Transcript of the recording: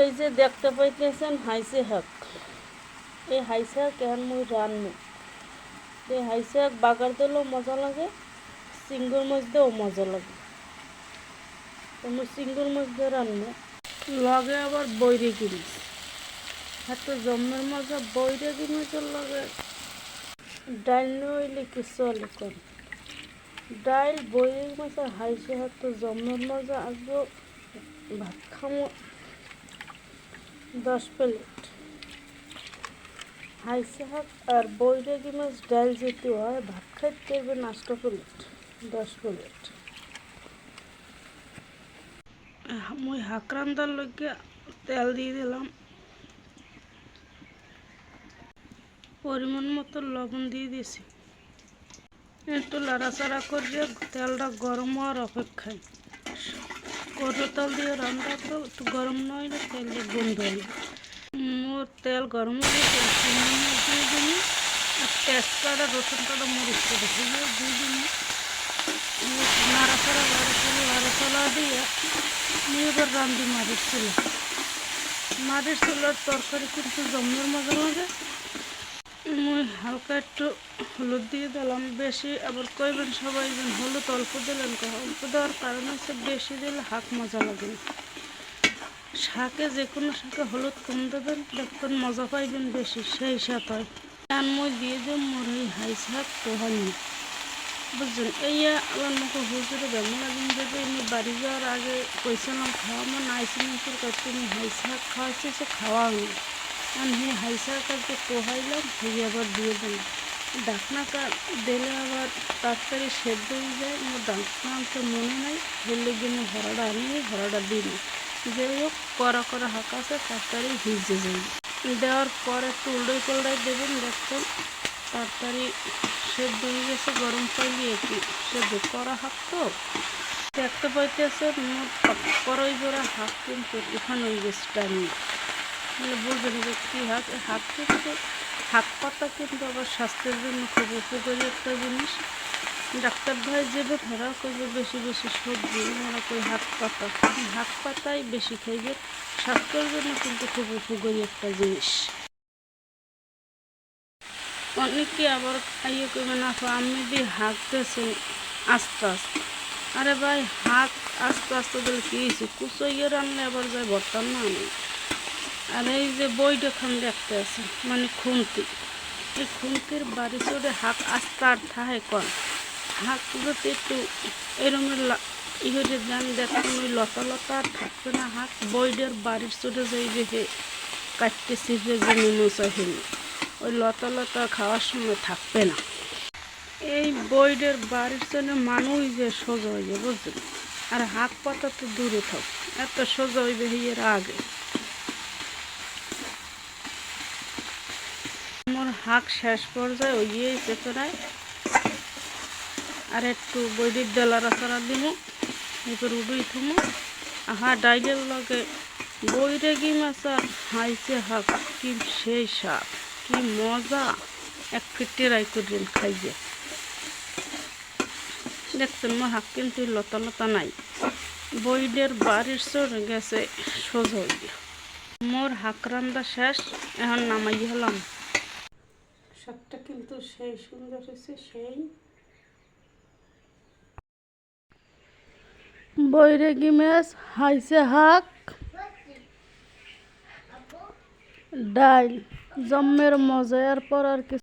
এই যে দেখতে পাইতেছেন হাইসে হাক। এই হাইসে হাক এখন মুই রান্নু। এই হাইসে হাক বাগার দিলেও মজা লাগে, সিঙ্গুর মাছ দিয়েও মজা লাগে। মুই সিঙ্গুর মাছ দিয়ে রান্নু। লগে আবার বৈরে গিরিস এত জন্মের মজা বৈরে গিরিসের লগে? ডাইল নইলে কিছু চলে কম ডাইল বইয়ের মাছের হাইসে হাত তো জন্মের মজা আসব ভাত খামো। দশ প্লেট। হাইসে হাত আর বৈরাগি মাছ ডাল যেতে হয়, ভাত খাইতে হবে নাস্তা প্লেট, দশ প্লেট। মুই হাক রান্দার লগে তেল দিয়ে দিলাম। পরিমাণ মতো লবণ দিয়ে দিয়েছি একটু লাড়াচাড়া করিয়ে তেলটা গরম হওয়ার অপেক্ষায়। কটো তেল দিয়ে রান্না তো একটু গরম নইলে তেলটা গন্ধ হলো মোর তেল গরম হয়ে গেছে দিয়ে আর তেজপাতা রসুন কাটা মরিচ কেটে দিয়ে দিয়ে দিয়ে নিয়ে এবার রান্দি মাটির ছিল মাটির চুলার তরকারি কিন্তু জমের লাগে মুই হালকা একটু হলুদ দিয়ে দিলাম, বেশি আবার কইবেন সবাই হলুদ অল্প দিলেন অল্প দেওয়ার কারণ হচ্ছে বেশি দিলে হাত মজা লাগে শাকে যে কোনো শাকে হলুদ কম দেবেন, দেখবেন মজা পাইবেন বেশি, সেই সাথ হয়। আর মই দিয়ে যে মোর এই হাই শাক পোহানি বুঝছেন? এই আবার মুখে হুজুরে বেমন লাগিন দেবে, এমনি বাড়ি যাওয়ার আগে কইছিলাম খাওয়া আমার নাইছিলাম তোর কাছে হাই শাক খাওয়াইছে, সে খাওয়া হয়নি আমি হাইসা কালকে পোহাইলাম সেই আবার দিয়ে দিলাম ডাকনাটা দিলে আবার তাড়াতাড়ি সেদ্ধ হয়ে যায় আমার ডাকনা আনতে মনে নাই হেলে গিয়ে হরাটা আনি হরাটা দিই যাই হোক করা হাঁকা আছে তাড়াতাড়ি ভিজে যাই দেওয়ার পর একটু উল্টোই পাল্টাই দেবেন দেখবেন তাড়াতাড়ি সেদ্ধ হয়ে গেছে গরম পাইলে কি সেদ্ধ করা হাত তো দেখতে পাইতেছে মোট করই জোড়া হাত কিন্তু এখানে হয়ে গেছে টাইম মানে বুঝবেন যে কী হাত হাত কিন্তু হাত পাতা কিন্তু আবার স্বাস্থ্যের জন্য খুব উপকারী একটা জিনিস। ডাক্তার ভাই যাবে ধরা করবে বেশি বেশি সবজি ওরা কই হাত পাতা হাত পাতাই বেশি খাইবে, স্বাস্থ্যের জন্য কিন্তু খুব উপকারী একটা জিনিস। অনেকে আবার ইয়ে করবে না আমি দিয়ে হাঁকতেছেন আস্তে আস্তে। আরে ভাই, হাত আস্তে আস্তে দিলে কী হয়েছে কুচো ইয়ে রান্না আবার যায় বর্তার না নেই আর এই যে বইটা খান দেখতে আছে মানে খুন্তি। এই খুন্তির বাড়ি চড়ে হাক আস্তে আর থাহে কন। হাক যদি একটু এরমের ইহরে যান দেখুন ওই লতা লতা আর থাকবে না হাক। বইডের বাড়ির চড়ে যাইবে হে কাটতে সিপে যে নিমো চাহিনি ওই লতা লতা খাওয়ার সময় থাকবে না। এই বইডের বাড়ির জন্য মানুষ যে সোজা হইবে, বুঝলেন? আর হাত পাতা তো দূরে থাক, এত সোজা হইবে এর আগে আমার হাঁক শেষ পর্যায়ে ওই গিয়েছে প্রায় আর একটু বৈদিক ডেলারা সারা দিব এরপর উডুই থুমো। আহা, ডাইলের লগে বইরে গি মাছা হাইছে হাক, কি সেই শাক কি মজা, এক ফিটেরাই করেন খাইয়ে। দেখছেন মোর হাক কিন্তু লতা লতা নাই। বইডের বাড়ির চড়ে গেছে সোজা হইয়া। মোর হাক রান্দা শেষ, এখন নামাই হলাম শাকটা কিন্তু সেই সুন্দর হয়েছে, সেই। বৈরাগী মাছ হাইসে হাক। ডাইল, জম্মের মজার পর আর কিছু